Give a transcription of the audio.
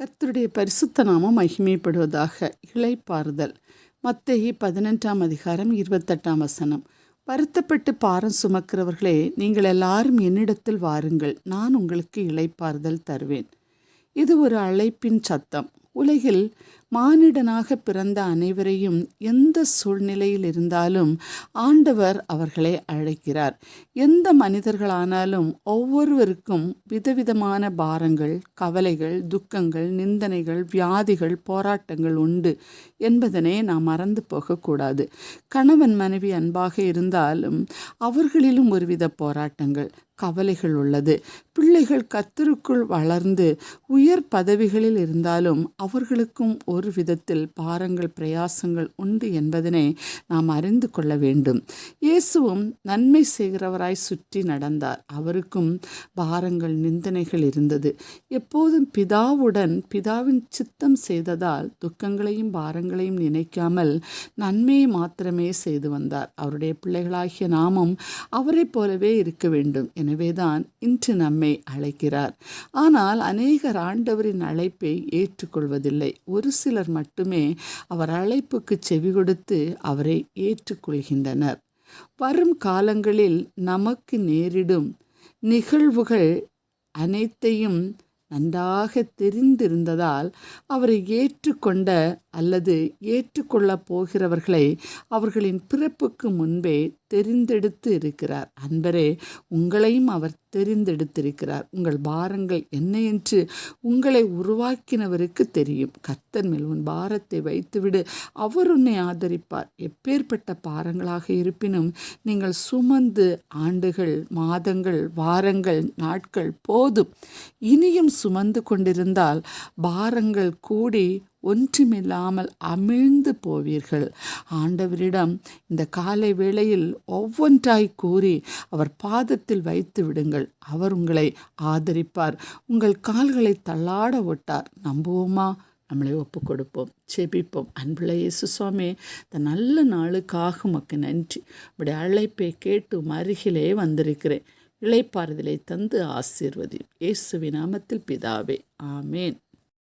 கர்த்தருடைய பரிசுத்த நாமம் மகிமைப்படுவதாக இழைப்பாறுதல் மத்தேயி பதினெட்டாம் அதிகாரம் இருபத்தெட்டாம் வசனம். வருத்தப்பட்டு பாரம் சுமக்கிறவர்களே நீங்கள் எல்லாரும் என்னிடத்தில் வாருங்கள் நான் உங்களுக்கு இழைப்பாறுதல் தருவேன். இது ஒரு அழைப்பின் சத்தம். உலகில் மானிடனாக பிறந்த அனைவரையும் எந்த சூழ்நிலையில் இருந்தாலும் ஆண்டவர் அவர்களை அழைக்கிறார். எந்த மனிதர்களானாலும் ஒவ்வொருவருக்கும் விதவிதமான பாரங்கள் கவலைகள் துக்கங்கள் நிந்தனைகள் வியாதிகள் போராட்டங்கள் உண்டு என்பதனை நாம் மறந்து போகக்கூடாது. கணவன் மனைவி அன்பாக இருந்தாலும் அவர்களிலும் ஒருவித போராட்டங்கள் கவலைகள் உள்ளது. பிள்ளைகள் கத்தருக்குள் வளர்ந்து உயர் பதவிகளில் இருந்தாலும் அவர்களுக்கும் ஒரு ஒரு விதத்தில் பாரங்கள் பிரயாசங்கள் உண்டு என்பதனை நாம் அறிந்து கொள்ள வேண்டும். இயேசுவும் நன்மை செய்கிறவராய் சுற்றி நடந்தார். அவருக்கும் பாரங்கள் நிந்தனைகள் இருந்தது. எப்போதும் பிதாவுடன் பிதாவின் சித்தம் செய்ததால் துக்கங்களையும் பாரங்களையும் நினைக்காமல் நன்மையை மாத்திரமே செய்து வந்தார். அவருடைய பிள்ளைகளாகிய நாமும் அவரைப் போலவே இருக்க வேண்டும். எனவேதான் இன்று நம்மை அழைக்கிறார். ஆனால் அநேகர் ஆண்டவரின் அழைப்பை ஏற்றுக்கொள்வதில்லை. ஒரு சில சிலர் மட்டுமே அவர் அழைப்புக்கு செவி கொடுத்து அவரை ஏற்றுக்கொள்கின்றனர். வரும் காலங்களில் நமக்கு நேரிடும் நிகழ்வுகள் அனைத்தையும் நன்றாக தெரிந்திருந்ததால் அவரை ஏற்றுக்கொண்ட அல்லது ஏற்றுக்கொள்ளப் போகிறவர்களை அவர்களின் பிறப்புக்கு முன்பே தெரிந்தெடுத்து இருக்கிறார். அன்பரே உங்களையும் அவர் தெரிந்தெடுத்திருக்கிறார். உங்கள் பாரங்கள் என்ன என்று உங்களை உருவாக்கினவருக்கு தெரியும். கர்த்தன் மேல் உன் பாரத்தை வைத்துவிடு. அவர் உன்னை ஆதரிப்பார். எப்பேற்பட்ட பாரங்களாக இருப்பினும் நீங்கள் சுமந்து ஆண்டுகள் மாதங்கள் வாரங்கள் நாட்கள் போதும். இனியும் சுமந்து கொண்டிருந்தால் பாரங்கள் கூடி ஒன்றுமில்லாமல் அமிழ்ந்து போவீர்கள். ஆண்டவரிடம் இந்த காலை வேளையில் ஒவ்வொன்றாய் கூறி அவர் பாதத்தில் வைத்து விடுங்கள். அவர் உங்களை ஆதரிப்பார். உங்கள் கால்களை தள்ளாட விட்டார் நம்புவோமா? நம்மளை ஒப்பு கொடுப்போம் செபிப்போம் அன்புள்ள இயேசு சுவாமி இந்த நல்ல நாளுக்காக உமக்கு நன்றி. இப்படி அழைப்பை கேட்டு அருகிலே வந்திருக்கிறேன். இளைப்பாறுதலை தந்து ஆசீர்வதி இயேசுவின் நாமத்தில் பிதாவே ஆமேன்.